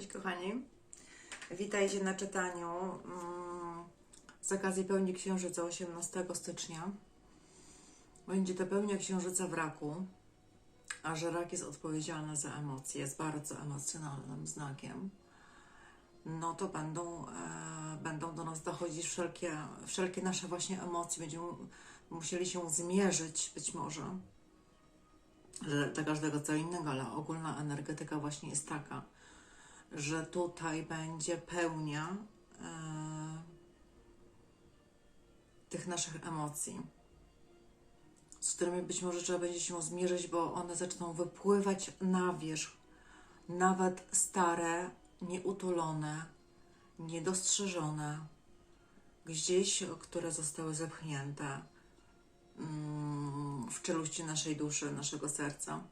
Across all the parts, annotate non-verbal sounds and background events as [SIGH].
Cześć kochani. Witajcie na czytaniu mm, z okazji pełni księżyca 18 stycznia. Będzie to pełnia księżyca w raku, a że rak jest odpowiedzialny za emocje, jest bardzo emocjonalnym znakiem. No to będą, e, będą do nas dochodzić wszelkie, wszelkie nasze właśnie emocje. Będziemy musieli się zmierzyć być może że dla każdego co innego, ale ogólna energetyka właśnie jest taka, że tutaj będzie pełnia e, tych naszych emocji, z którymi być może trzeba będzie się zmierzyć, bo one zaczną wypływać na wierzch. Nawet stare, nieutulone, niedostrzeżone, gdzieś, które zostały zepchnięte mm, w czeluści naszej duszy, naszego serca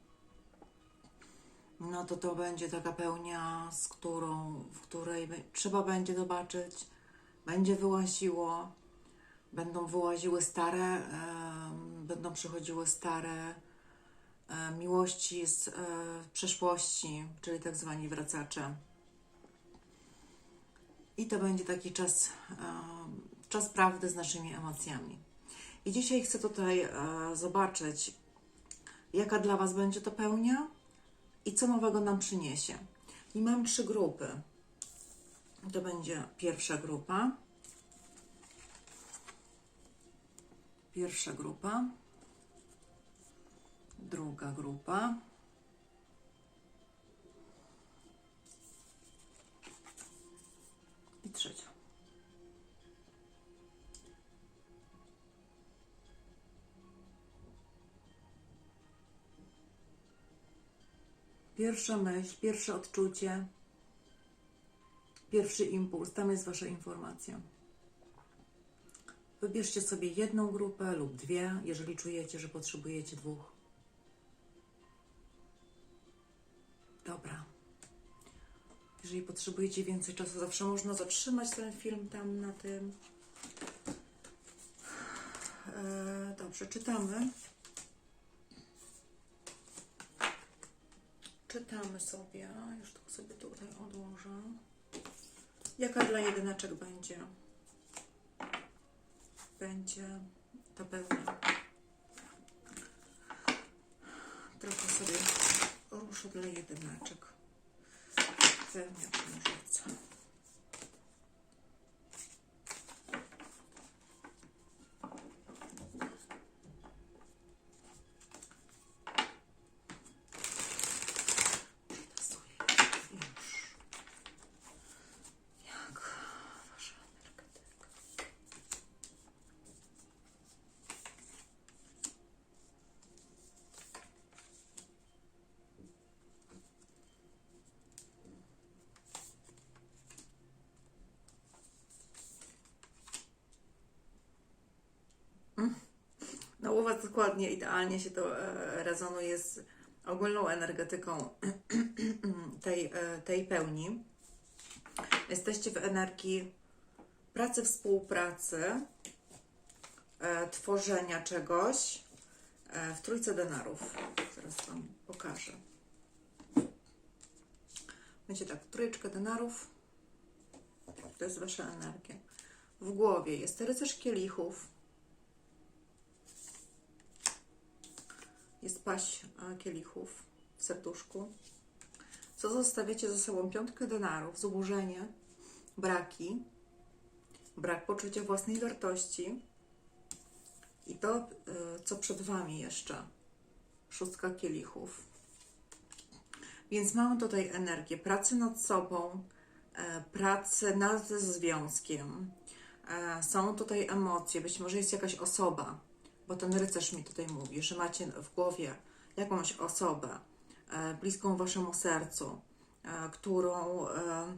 no to to będzie taka pełnia, z którą, w której trzeba będzie zobaczyć, będzie wyłaziło, będą wyłaziły stare, em, będą przychodziły stare e, miłości z e, przeszłości, czyli tak zwani wracacze. I to będzie taki czas, em, czas prawdy z naszymi emocjami. I dzisiaj chcę tutaj e, zobaczyć, jaka dla Was będzie to pełnia i co nowego nam przyniesie. I mam trzy grupy. To będzie pierwsza grupa. Pierwsza grupa. Druga grupa. Pierwsza myśl, pierwsze odczucie, pierwszy impuls, tam jest Wasza informacja. Wybierzcie sobie jedną grupę lub dwie, jeżeli czujecie, że potrzebujecie dwóch. Dobra. Jeżeli potrzebujecie więcej czasu, zawsze można zatrzymać ten film tam na tym. E, dobrze, czytamy. Czytamy sobie, już tylko sobie tutaj odłożę. Jaka dla jedyneczek będzie? Będzie ta pełnia. Trochę sobie ruszę dla jedyneczek. Pełnia księżyca. No u Was dokładnie, idealnie się to e, rezonuje z ogólną energetyką [CLEARS THROAT] tej, e, tej pełni. Jesteście w energii pracy, współpracy, e, tworzenia czegoś e, w trójce denarów. Zaraz Wam pokażę. Będzie tak, trójeczka denarów. To jest Wasza energia. W głowie jest rycerz kielichów. Jest paść kielichów w serduszku. Co zostawiacie za sobą? Piątkę denarów, zubożenie, braki, brak poczucia własnej wartości i to, e, co przed Wami jeszcze. Szóstka kielichów. Więc mamy tutaj energię pracy nad sobą, e, pracy nad związkiem. E, Są tutaj emocje, być może jest jakaś osoba, bo ten rycerz mi tutaj mówi, że macie w głowie jakąś osobę e, bliską waszemu sercu, e, którą, e,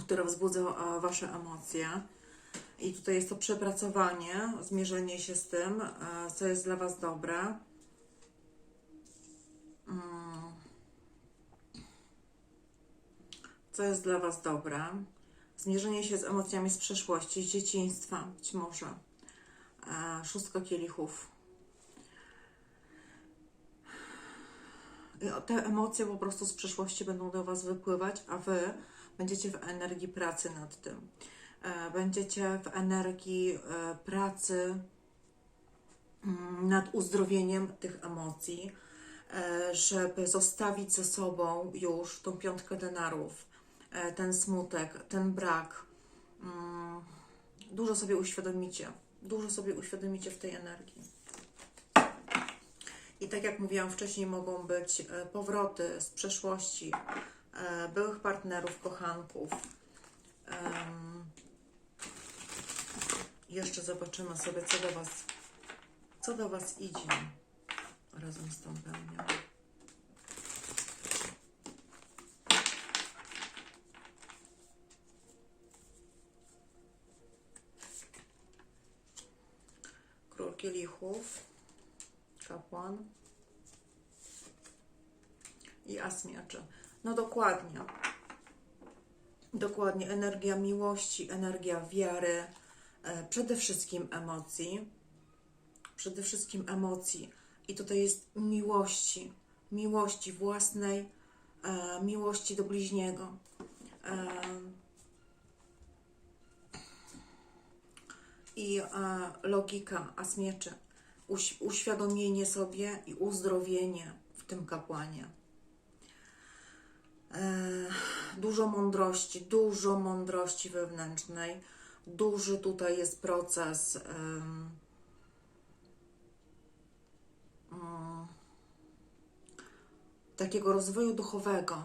która wzbudza wasze emocje. I tutaj jest to przepracowanie, zmierzenie się z tym, co jest dla was dobre. Mm. Co jest dla was dobre? Zmierzenie się z emocjami z przeszłości, z dzieciństwa, być może szóstka kielichów. I Te emocje po prostu z przeszłości będą do Was wypływać, a Wy będziecie w energii pracy nad tym. E, Będziecie w energii e, pracy mm, nad uzdrowieniem tych emocji, e, żeby zostawić ze sobą już tą piątkę denarów, ten smutek, ten brak. Mm, Dużo sobie uświadomicie, dużo sobie uświadomicie w tej energii. I tak jak mówiłam wcześniej, mogą być e, powroty z przeszłości, e, byłych partnerów, kochanków. Jeszcze zobaczymy sobie, co do Was, co do Was idzie razem z tą pełnią. Kielichów, kapłan i as mieczy. No dokładnie. Dokładnie. Energia miłości, energia wiary, e, przede wszystkim emocji. Przede wszystkim emocji. I tutaj jest miłości. Miłości własnej, e, miłości do bliźniego. I e, logika as mieczy. Uś, uświadomienie sobie i uzdrowienie w tym kapłanie. E, dużo mądrości, dużo mądrości wewnętrznej. Duży tutaj jest proces mm, takiego rozwoju duchowego,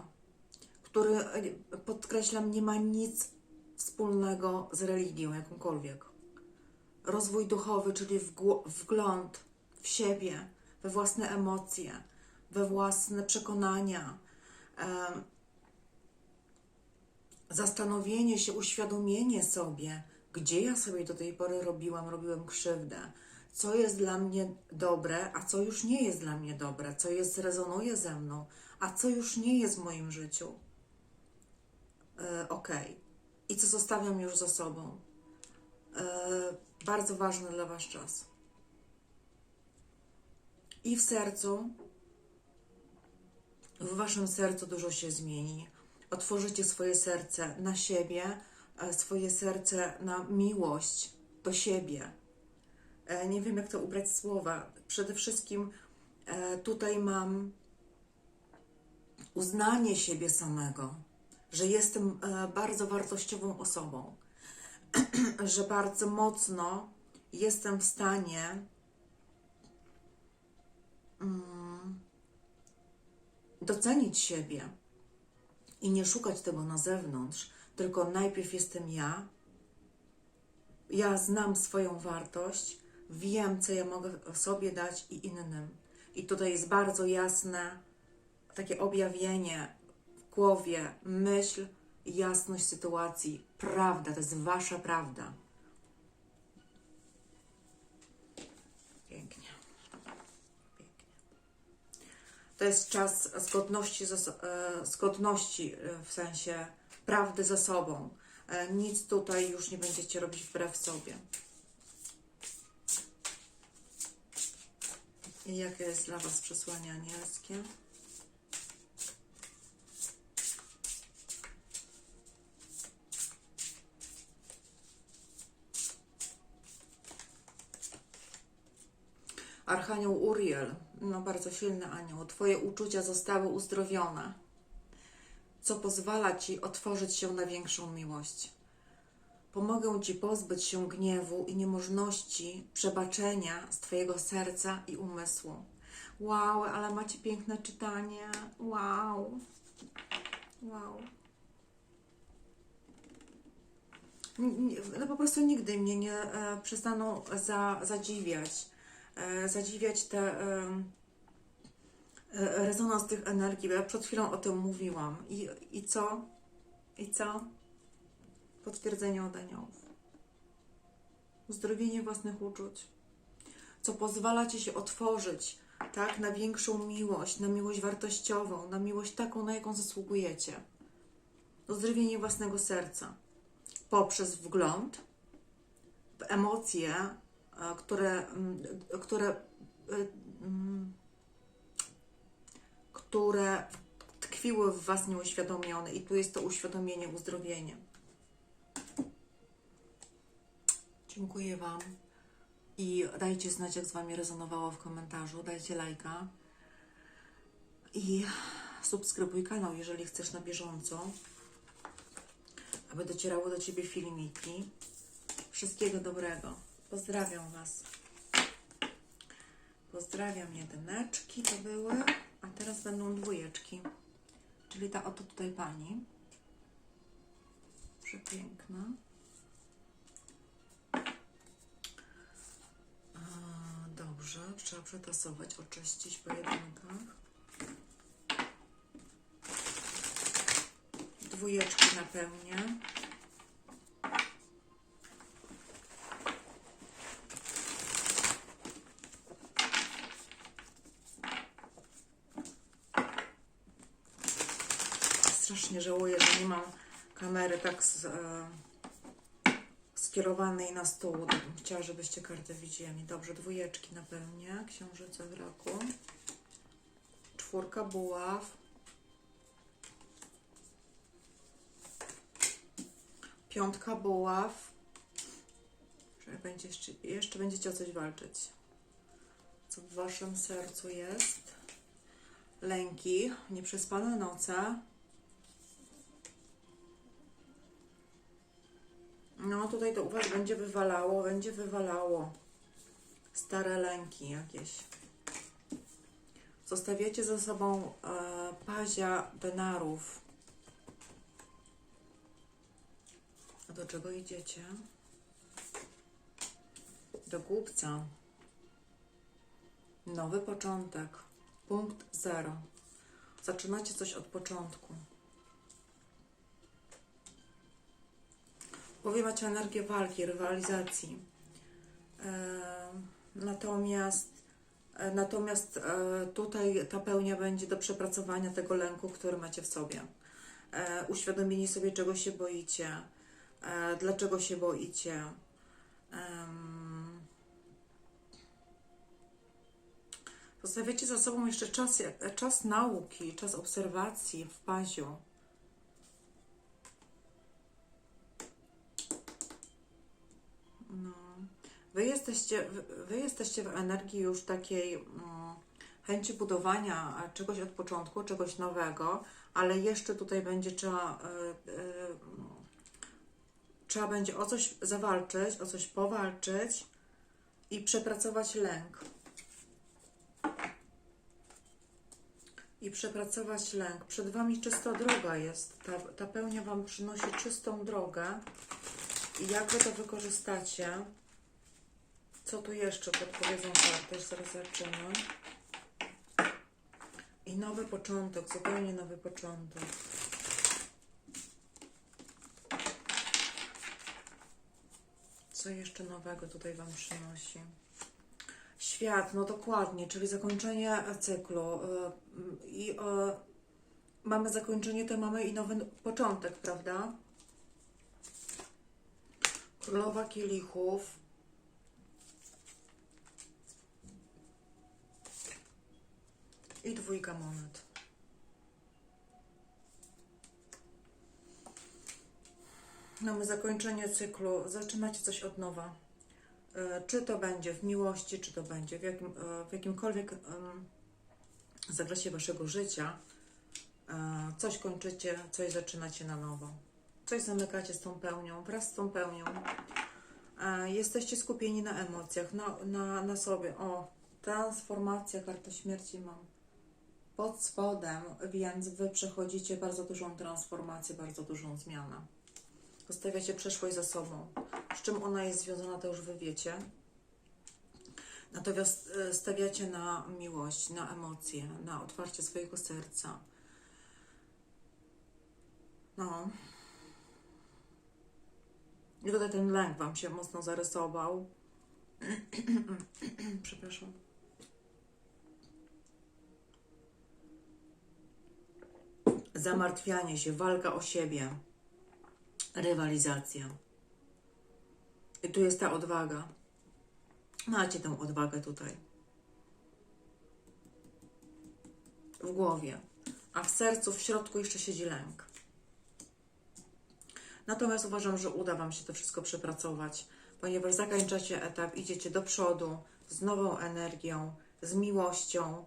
który, e, podkreślam, nie ma nic wspólnego z religią jakąkolwiek. Rozwój duchowy, czyli wgląd w siebie, we własne emocje, we własne przekonania, zastanowienie się, uświadomienie sobie, gdzie ja sobie do tej pory robiłam, robiłem krzywdę, co jest dla mnie dobre, a co już nie jest dla mnie dobre, co jest rezonuje ze mną, a co już nie jest w moim życiu. E, ok. I co zostawiam już za sobą. E, bardzo ważny dla Was czas. I w sercu, w Waszym sercu dużo się zmieni. Otworzycie swoje serce na siebie, e, swoje serce na miłość do siebie. E, Nie wiem, jak to ubrać słowa. Przede wszystkim tutaj mam uznanie siebie samego, że jestem bardzo wartościową osobą, [CLEARS THROAT] że bardzo mocno jestem w stanie mm, docenić siebie i nie szukać tego na zewnątrz, tylko najpierw jestem ja. Ja znam swoją wartość, wiem, co ja mogę sobie dać i innym. I tutaj jest bardzo jasne takie objawienie w głowie, myśl, jasność sytuacji, prawda, to jest wasza prawda. Pięknie. Pięknie. To jest czas zgodności, e, zgodności e, w sensie prawdy ze sobą. E, Nic tutaj już nie będziecie robić wbrew sobie. I jakie jest dla Was przesłanie anielskie? Archanioł Uriel, no bardzo silny anioł. Twoje uczucia zostały uzdrowione, co pozwala Ci otworzyć się na większą miłość. Pomogę Ci pozbyć się gniewu i niemożności przebaczenia z Twojego serca i umysłu. Wow, ale macie piękne czytanie. Wow. Wow. No po prostu nigdy mnie nie e, przestaną za, zadziwiać. E, zadziwiać te em, e, rezonans tych energii, bo ja przed chwilą o tym mówiłam. I, i co? I co? Potwierdzenie od aniołów. Uzdrowienie własnych uczuć. Co pozwala Ci się otworzyć, tak, na większą miłość, na miłość wartościową, na miłość taką, na jaką zasługujecie. Uzdrowienie własnego serca. Poprzez wgląd w emocje, e, które, mm, które, e, mm, które tkwiły w Was nieuświadomione i tu jest to uświadomienie, uzdrowienie. Dziękuję Wam i dajcie znać, jak z Wami rezonowało w komentarzu, dajcie lajka i subskrybuj kanał, jeżeli chcesz na bieżąco, aby docierały do Ciebie filmiki. Wszystkiego dobrego. Pozdrawiam Was. Pozdrawiam jedyneczki, to były, a teraz będą dwójeczki. Czyli ta oto tutaj pani. Przepiękna. Dobrze, trzeba przetasować, oczyścić po jedynkach. Dwójeczki napełnię. Strasznie żałuję, że nie mam kamery tak z, e, skierowanej na stół. Tak bym chciała, żebyście kartę widzieli. Dobrze, dwójeczki napełnię. Księżyce w raku. Czwórka buław. Piątka buław. Będzie jeszcze, jeszcze będziecie o coś walczyć. Co w waszym sercu jest? Lęki, nieprzespane noce. No tutaj to u Was będzie wywalało, będzie wywalało. Stare lęki jakieś. Zostawiacie za sobą e, pazia denarów. A do czego idziecie? Do głupca. Nowy początek. Punkt zero. Zaczynacie coś od początku. Macie energię walki, rywalizacji. E, natomiast e, natomiast e, tutaj ta pełnia będzie do przepracowania tego lęku, który macie w sobie. Uświadomienie sobie, czego się boicie, dlaczego się boicie. Zostawiacie za sobą jeszcze czas, czas nauki, czas obserwacji w paziu. No. Wy jesteście, wy- jesteście w energii już takiej mm, chęci budowania czegoś od początku, czegoś nowego, ale jeszcze tutaj będzie trzeba, y, y, trzeba będzie o coś zawalczyć, o coś powalczyć i przepracować lęk. I przepracować lęk. Przed Wami czysta droga jest. Ta, ta pełnia Wam przynosi czystą drogę. I jak Wy to wykorzystacie? Co tu jeszcze podpowiedzą karty? Zaraz zobaczymy. I nowy początek, zupełnie nowy początek. Co jeszcze nowego tutaj Wam przynosi? Świat, no dokładnie, czyli zakończenie cyklu. y, I y, mamy zakończenie, to mamy i nowy początek, prawda? Królowa kielichów. I dwójka monet. Mamy zakończenie cyklu. Zaczynacie coś od nowa. E, Czy to będzie w miłości, czy to będzie w, jakim, e, w jakimkolwiek zakresie waszego życia. E, Coś kończycie, coś zaczynacie na nowo. Coś zamykacie z tą pełnią, wraz z tą pełnią. Jesteście skupieni na emocjach, na, na, na sobie. O, transformacja, karta śmierci mam pod spodem, więc wy przechodzicie bardzo dużą transformację, bardzo dużą zmianę. Zostawiacie przeszłość za sobą. Z czym ona jest związana, to już wy wiecie. Natomiast e, stawiacie na miłość, na emocje, na otwarcie swojego serca. No. I tutaj ten lęk Wam się mocno zarysował. [CLEARS THROAT] Przepraszam. Zamartwianie się, walka o siebie, rywalizacja. I tu jest ta odwaga. Macie tę odwagę tutaj. w głowie, a w sercu, w środku jeszcze siedzi lęk. Natomiast uważam, że uda Wam się to wszystko przepracować, ponieważ zakończacie etap, idziecie do przodu z nową energią, z miłością,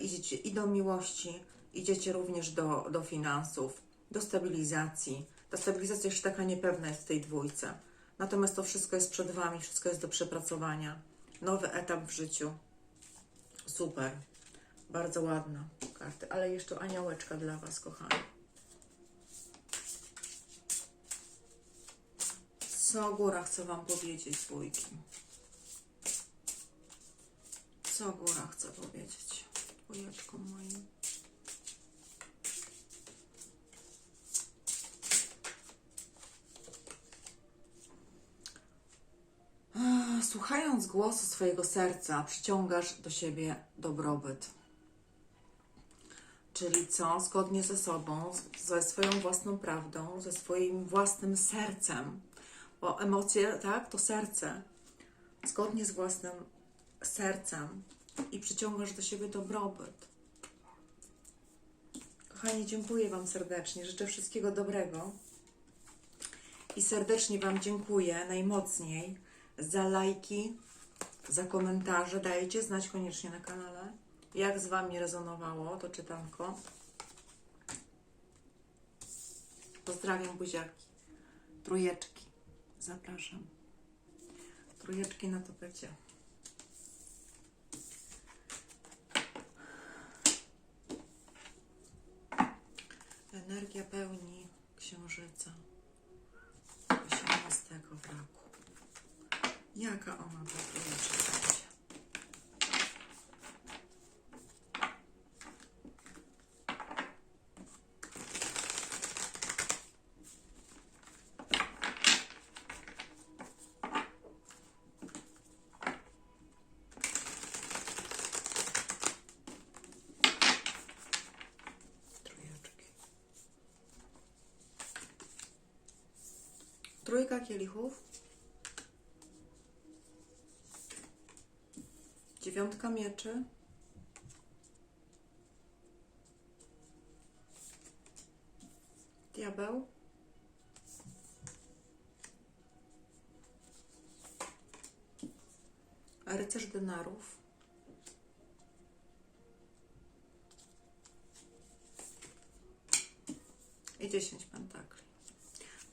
idziecie i do miłości, idziecie również do, do finansów, do stabilizacji. Ta stabilizacja jeszcze taka niepewna jest w tej dwójce. Natomiast to wszystko jest przed Wami, wszystko jest do przepracowania. Nowy etap w życiu. Super. Bardzo ładna karty, ale jeszcze aniołeczka dla Was, kochani. Co góra chce Wam powiedzieć, dwójki? Co góra chce powiedzieć? Dwójeczką moim. Słuchając głosu swojego serca, przyciągasz do siebie dobrobyt. Czyli co? Zgodnie ze sobą, ze swoją własną prawdą, ze swoim własnym sercem. Bo emocje, tak, to serce. Zgodnie z własnym sercem i przyciągasz do siebie dobrobyt. Kochani, dziękuję Wam serdecznie. Życzę wszystkiego dobrego. I serdecznie Wam dziękuję najmocniej za lajki, za komentarze. Dajcie znać koniecznie na kanale, jak z Wami rezonowało to czytanko. Pozdrawiam buziaki. Trójeczki. Zapraszam. Trójeczki na topecie. Energia pełni księżyca 18 w raku. Jaka ona ta trójeczka będzie? Trójka kielichów. Dziewiątka mieczy. Diabeł. Rycerz denarów. I 10 pentakli.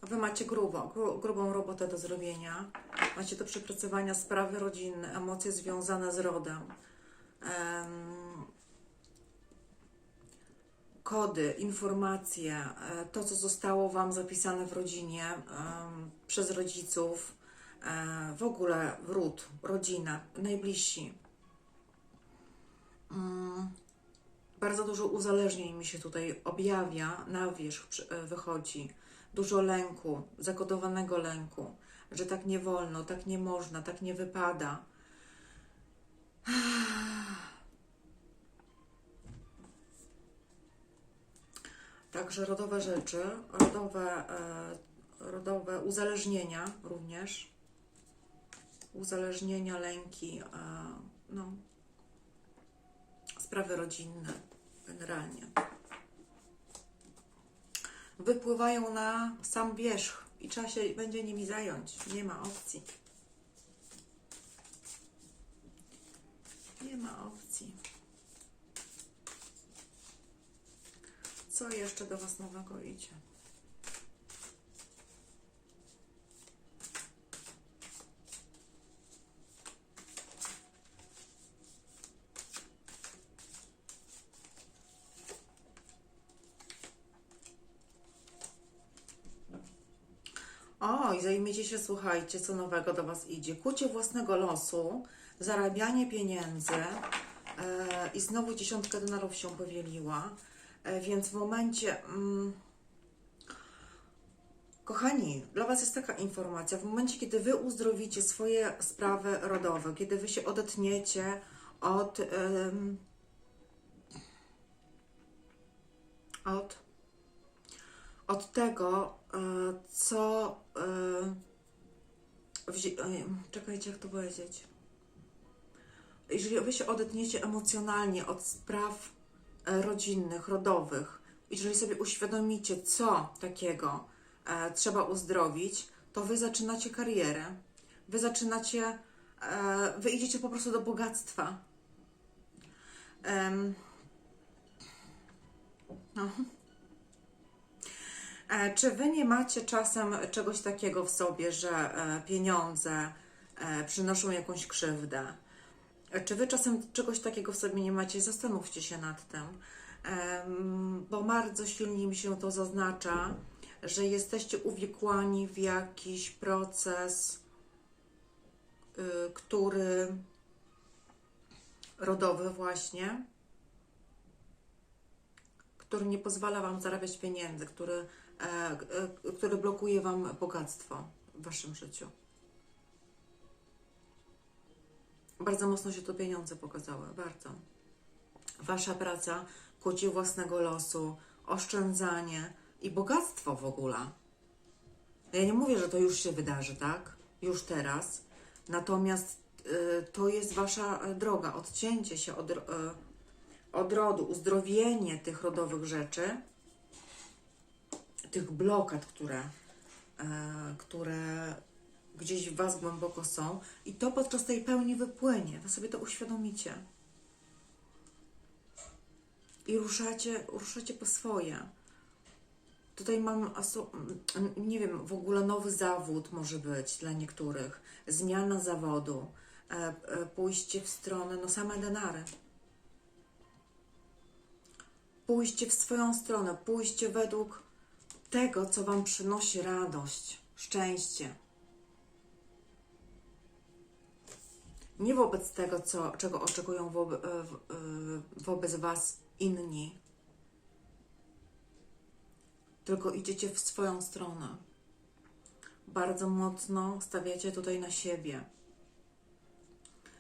Wy macie grubo, gru, grubą robotę do zrobienia. Macie do przepracowania sprawy rodzinne, emocje związane z rodem. Em, kody, informacje, e, to co zostało Wam zapisane w rodzinie przez rodziców, e, w ogóle ród, rodzina, najbliżsi. Mm, bardzo dużo uzależnień mi się tutaj objawia, na wierzch e, wychodzi. Dużo lęku, zakodowanego lęku, że tak nie wolno, tak nie można, tak nie wypada. [SIGHS] Także rodowe rzeczy, rodowe, e, rodowe uzależnienia również. Uzależnienia, lęki, e, no, sprawy rodzinne generalnie. Wypływają na sam wierzch i trzeba się będzie nimi zająć. Nie ma opcji. Nie ma opcji. Co jeszcze do Was nowego idzie? O, i zajmiecie się, słuchajcie, co nowego do Was idzie. Kucie własnego losu, zarabianie pieniędzy e, i znowu dziesiątka denarów się powieliła. E, więc w momencie... Mm, Kochani, dla Was jest taka informacja. W momencie, kiedy Wy uzdrowicie swoje sprawy rodowe, kiedy Wy się odetniecie od... od od tego, co. e, wzi- Czekajcie, jak to powiedzieć. Jeżeli wy się odetniecie emocjonalnie od spraw e, rodzinnych, rodowych, jeżeli sobie uświadomicie, co takiego e, trzeba uzdrowić, to wy zaczynacie karierę. Wy zaczynacie, wy idziecie po prostu do bogactwa. Em, no. E, Czy wy nie macie czasem czegoś takiego w sobie, że e, pieniądze e, przynoszą jakąś krzywdę? Czy wy czasem czegoś takiego w sobie nie macie? Zastanówcie się nad tym, bo bardzo silnie mi się to zaznacza, że jesteście uwikłani w jakiś proces, y, który rodowy właśnie, który nie pozwala Wam zarabiać pieniędzy, który, e, e, który blokuje Wam bogactwo w Waszym życiu. Bardzo mocno się tu pieniądze pokazały, bardzo. Wasza praca, kucie własnego losu, oszczędzanie i bogactwo w ogóle. Ja nie mówię, że to już się wydarzy, tak? Już teraz. Natomiast y, to jest Wasza droga, odcięcie się od, y, od rodu, uzdrowienie tych rodowych rzeczy, tych blokad, które, e, które gdzieś w Was głęboko są i to podczas tej pełni wypłynie. Wy sobie to uświadomicie. I ruszacie, ruszacie po swoje. Tutaj mam, nie wiem, w ogóle nowy zawód może być dla niektórych, zmiana zawodu, e, e, pójście w stronę, no same denary. Pójście w swoją stronę, pójście według tego, co Wam przynosi radość, szczęście. Nie wobec tego, co, czego oczekują wobe, e, w- e, wobec Was inni, tylko idziecie w swoją stronę. Bardzo mocno stawiacie tutaj na siebie.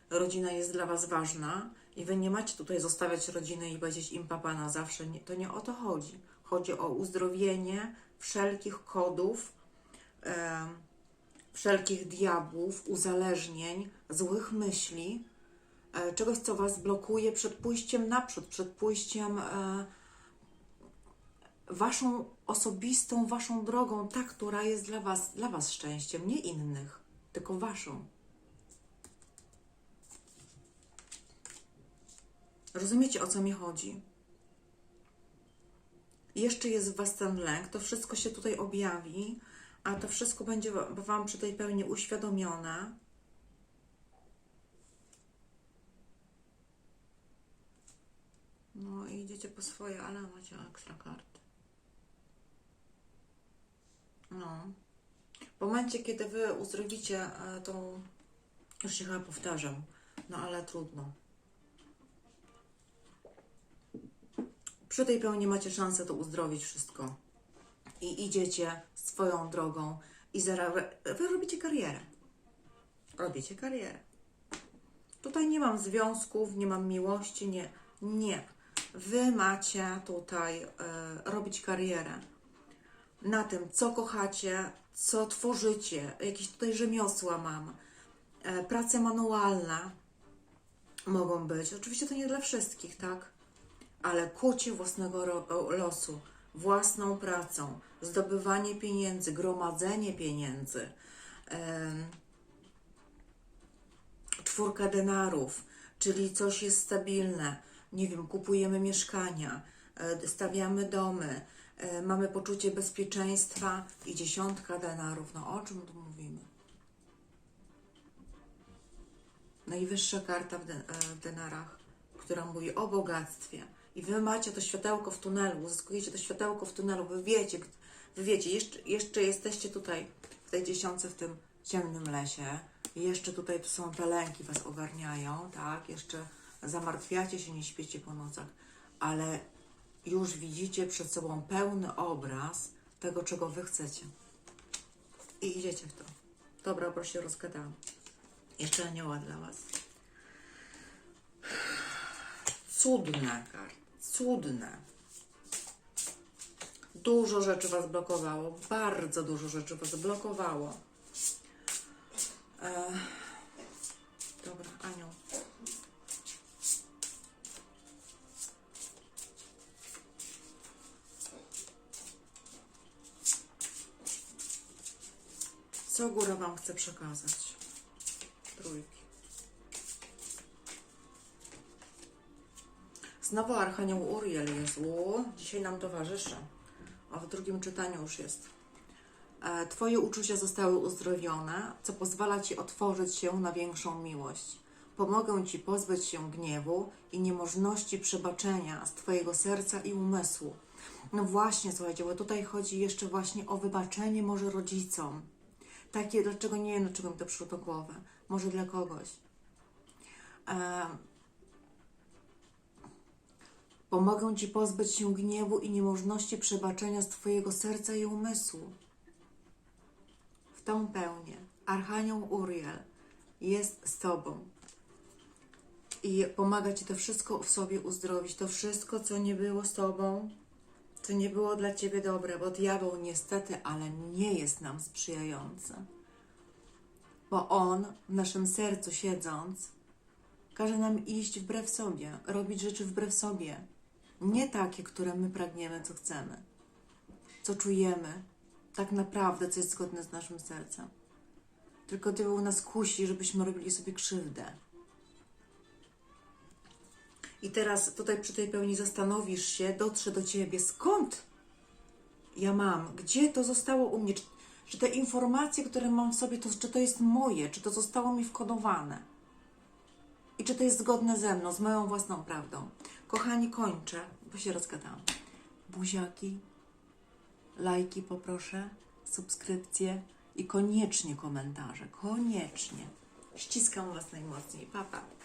Rodzina jest dla Was ważna i Wy nie macie tutaj zostawiać rodziny i powiedzieć im papa na zawsze. Nie, to nie o to chodzi. Chodzi o uzdrowienie wszelkich kodów, em, wszelkich diabłów, uzależnień, złych myśli, e, czegoś, co Was blokuje przed pójściem naprzód, przed pójściem e, Waszą osobistą, Waszą drogą, ta, która jest dla Was, dla was szczęściem, nie innych, tylko Waszą. Rozumiecie, o co mi chodzi? Jeszcze jest w Was ten lęk, to wszystko się tutaj objawi, a to wszystko będzie wa- Wam przy tej pełni uświadomione. No i idziecie po swoje, ale macie ekstra karty. No. W momencie, kiedy Wy uzdrowicie e, tą... Już się chyba powtarzam, no ale trudno. Przy tej pełni macie szansę to uzdrowić wszystko. I idziecie swoją drogą i zaraz Wy robicie karierę. Robicie karierę. Tutaj nie mam związków, nie mam miłości, nie. Nie. Wy macie tutaj e, robić karierę na tym, co kochacie, co tworzycie, jakieś tutaj rzemiosła mam, e, prace manualne mogą być. Oczywiście to nie dla wszystkich, tak? Ale kucie własnego losu, własną pracą, zdobywanie pieniędzy, gromadzenie pieniędzy, czwórka denarów, czyli coś jest stabilne. Nie wiem, kupujemy mieszkania, e, stawiamy domy, e, mamy poczucie bezpieczeństwa i dziesiątka denarów. No o czym tu mówimy? Najwyższa karta w, e, w denarach, która mówi o bogactwie. I wy macie to światełko w tunelu, uzyskujecie to światełko w tunelu, wy wiecie, wy wiecie, jeszcze, jeszcze jesteście tutaj w tej dziesiątce, w tym ciemnym lesie. I Jeszcze tutaj tu są te lęki, was ogarniają, tak? Jeszcze zamartwiacie się, nie śpiecie po nocach, ale już widzicie przed sobą pełny obraz tego, czego wy chcecie. I idziecie w to. Dobra, bo się rozgadałam. Jeszcze anioła dla was. Cudne kart cudne. Dużo rzeczy Was blokowało, bardzo dużo rzeczy Was blokowało. Dobra, Anioł. Co góra Wam chce przekazać? Trójki. Znowu Archanioł Uriel jest. O, dzisiaj nam towarzyszy. A w drugim czytaniu już jest. E, Twoje uczucia zostały uzdrowione, co pozwala Ci otworzyć się na większą miłość. Pomogę Ci pozbyć się gniewu i niemożności przebaczenia z Twojego serca i umysłu. No właśnie, słuchajcie, bo tutaj chodzi jeszcze właśnie o wybaczenie może rodzicom. Takie, dlaczego nie wiem, dlaczego mi to przyszło do głowy. Może dla kogoś. Pomogę Ci pozbyć się gniewu i niemożności przebaczenia z Twojego serca i umysłu. W tą pełnię Archanioł Uriel jest z Tobą i pomaga Ci to wszystko w sobie uzdrowić, to wszystko, co nie było z Tobą, co nie było dla Ciebie dobre, bo diabeł niestety, ale nie jest nam sprzyjający. Bo on w naszym sercu siedząc, każe nam iść wbrew sobie, robić rzeczy wbrew sobie. Nie takie, które my pragniemy, co chcemy, co czujemy, tak naprawdę, co jest zgodne z naszym sercem. Tylko diabeł nas kusi, żebyśmy robili sobie krzywdę. I teraz tutaj przy tej pełni zastanowisz się, dotrze do ciebie, skąd ja mam, gdzie to zostało u mnie, czy, czy te informacje, które mam w sobie, to, czy to jest moje, czy to zostało mi wkodowane i czy to jest zgodne ze mną, z moją własną prawdą. Kochani, kończę, bo się rozgadałam. Buziaki, lajki poproszę, subskrypcje i koniecznie komentarze, koniecznie. Ściskam Was najmocniej. Pa, pa.